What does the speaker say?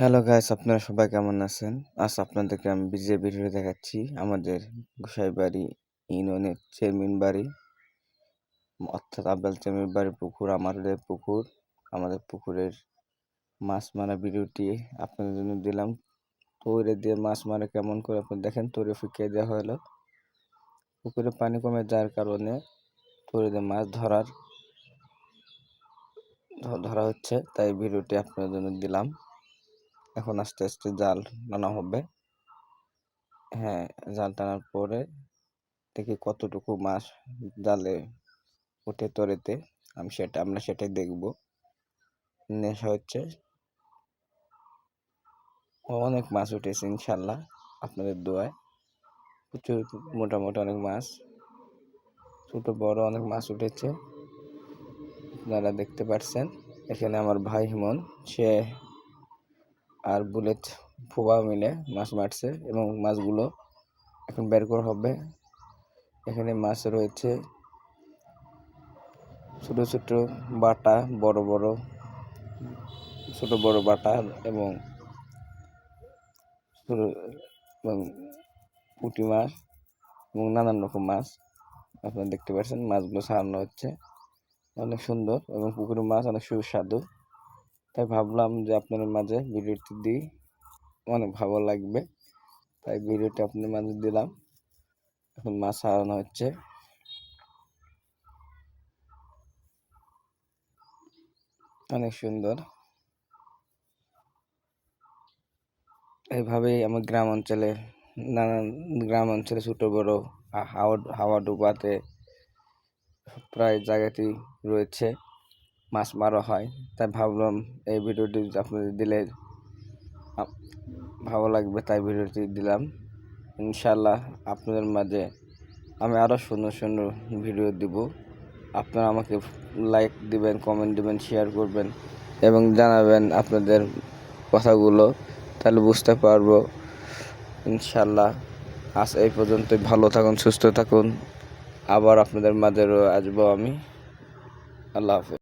Hello guys আপনারা সবাই কেমন আছেন? আজ আপনাদেরকে আমি বিজে ভিডিও দেখাচ্ছি। আমাদের গোসাইবাড়ি ইউনিয়নের চেয়ারম্যান বাড়ি, অর্থাৎ আব্বাল চেয়ারম্যান বাড়ির পুকুর আমাদের পুকুর, আমাদের পুকুরের মাছ মারা ভিডিওটি আপনাদের জন্য দিলাম। তৈরে দিয়ে মাছ মারা কেমন করে আপনি দেখেন, তৈরি ফুকিয়ে দেওয়া হলো। পুকুরে পানি কমে যাওয়ার কারণে তৈরি দিয়ে মাছ ধরার ধরা হচ্ছে, তাই ভিডিওটি আপনাদের জন্য দিলাম। এখন আস্তে আস্তে জাল টানা হবে। হ্যাঁ জাল টানার পরে দেখি কতটুকু মাছ জালে উঠে তরেতে। আমি সেটা, আমরা সেটাই দেখব। নেশা হচ্ছে। অনেক মাছ উঠেছে, ইনশাল্লাহ, আপনাদের দোয়ায়। প্রচুর, মোটামুটি অনেক মাছ। ছোট, বড় অনেক মাছ উঠেছে। আপনারা দেখতে পাচ্ছেন এখানে আমার ভাই হিমন, সে আর বুলেট ফুবা মিলে মাছ মারছে এবং মাছগুলো এখন বের করা হবে। এখানে মাছ রয়েছে। ছোট ছোট বাটা, বড় বড়, ছোট বড় বাটা এবং এবং পুঁটি মাছ এবং নানান রকম মাছ আপনারা দেখতে পাচ্ছেন। মাছগুলো সারানো হচ্ছে। অনেক সুন্দর এবং পুকুরের মাছ অনেক সুস্বাদু। তাই ভাবলাম যে আপনাদের মাঝে ভিডিওটি দিই। অনেক ভালো লাগবে। তাই ভিডিওটি আপনাদের মাঝে দিলাম। এখন মাছ ছাড়ানো হচ্ছে। অনেক সুন্দর। এইভাবেই আমার গ্রাম অঞ্চলে, নানান গ্রাম অঞ্চলে ছোট, বড় হাওয়া হাওয়া ডুবাতে প্রায় জায়গাটি রয়েছে। মাছ মারা হয়। তাই ভাবলাম এই ভিডিওটি আপনাদের দিলে ভালো লাগবে, তাই ভিডিওটি দিলাম। ইনশাল্লাহ আপনাদের মাঝে আমি আরও সুন্দর সুন্দর ভিডিও দিব। আপনারা আমাকে লাইক দিবেন কমেন্ট দিবেন শেয়ার করবেন এবং জানাবেন আপনাদের কথাগুলো। তাহলে বুঝতে পারব। ইনশাল্লাহ আজ এই পর্যন্তই। ভালো থাকুন, সুস্থ থাকুন। আবার আপনাদের মাঝে আসব আমি। আল্লাহ হাফেজ।